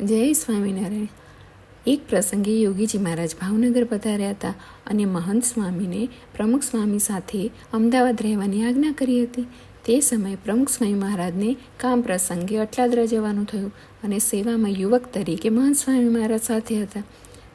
જય સ્વામિનારાયણ. એક પ્રસંગે યોગીજી મહારાજ ભાવનગર પધાર્યા હતા અને મહંત સ્વામીને પ્રમુખ સ્વામી સાથે અમદાવાદ રહેવાની આજ્ઞા કરી હતી. તે સમયે પ્રમુખ સ્વામી મહારાજને કામ પ્રસંગે અટલાદરા જવાનું થયું અને સેવામાં યુવક તરીકે મહંત સ્વામી મહારાજ સાથે હતા.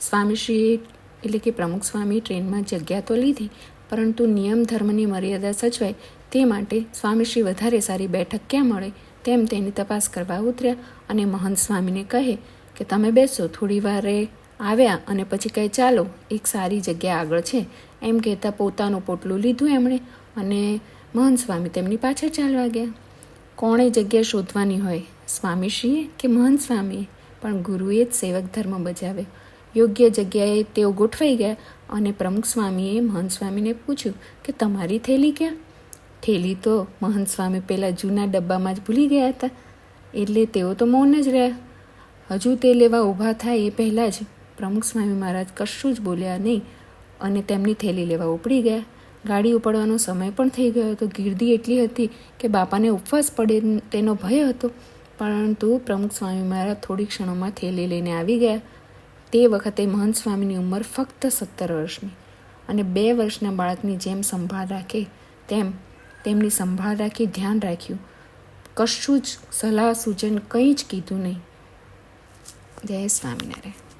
સ્વામીશ્રીએ એટલે કે પ્રમુખ સ્વામી ટ્રેનમાં જગ્યા તો લીધી પરંતુ નિયમ, ધર્મની મર્યાદા સચવાય તે માટે સ્વામીશ્રી વધારે સારી બેઠક ક્યાં મળે તેમ તેની તપાસ કરવા ઉતર્યા અને મહંત સ્વામીને કહે કે, તમે બેસો, થોડી વારે આવ્યા અને પછી કહે, ચાલો, એક સારી જગ્યા આગળ છે. એમ કહેતા પોતાનું પોટલું લીધું એમણે અને મહંત સ્વામી તેમની પાછળ ચાલવા ગયા. કોણે જગ્યા શોધવાની હોય, સ્વામીશ્રીએ કે મહંત સ્વામીએ? પણ ગુરુએ જ સેવક ધર્મ બજાવ્યો. યોગ્ય જગ્યાએ તેઓ ગોઠવાઈ ગયા અને પ્રમુખ સ્વામીએ મહંત સ્વામીને પૂછ્યું કે તમારી થેલી ક્યાં? થેલી તો મહંત સ્વામી પહેલાં જૂના ડબ્બામાં જ ભૂલી ગયા હતા. એટલે તેઓ તો મૌન જ રહ્યા. હજુ તે લેવા ઊભા થાય એ પહેલાં જ પ્રમુખ સ્વામી મહારાજ કશું જ બોલ્યા નહીં અને તેમની થેલી લેવા ઉપડી ગયા. ગાડી ઉપાડવાનો સમય પણ થઈ ગયો હતો. ગીર્દી એટલી હતી કે બાપાને ઉપવાસ પડે તેનો ભય હતો. પરંતુ પ્રમુખ સ્વામી મહારાજ થોડી ક્ષણોમાં થેલી લઈને આવી ગયા. તે વખતે મહંત સ્વામીની ઉંમર ફક્ત સત્તર વર્ષની અને બે વર્ષના બાળકની જેમ સંભાળ રાખે તેમ તેમની સંભાળ રાખી ધ્યાન રાખ્યું. કશું જ સલાહ સૂચન કંઈ જ કીધું નહીં. જય સ્વામિનારાયણ.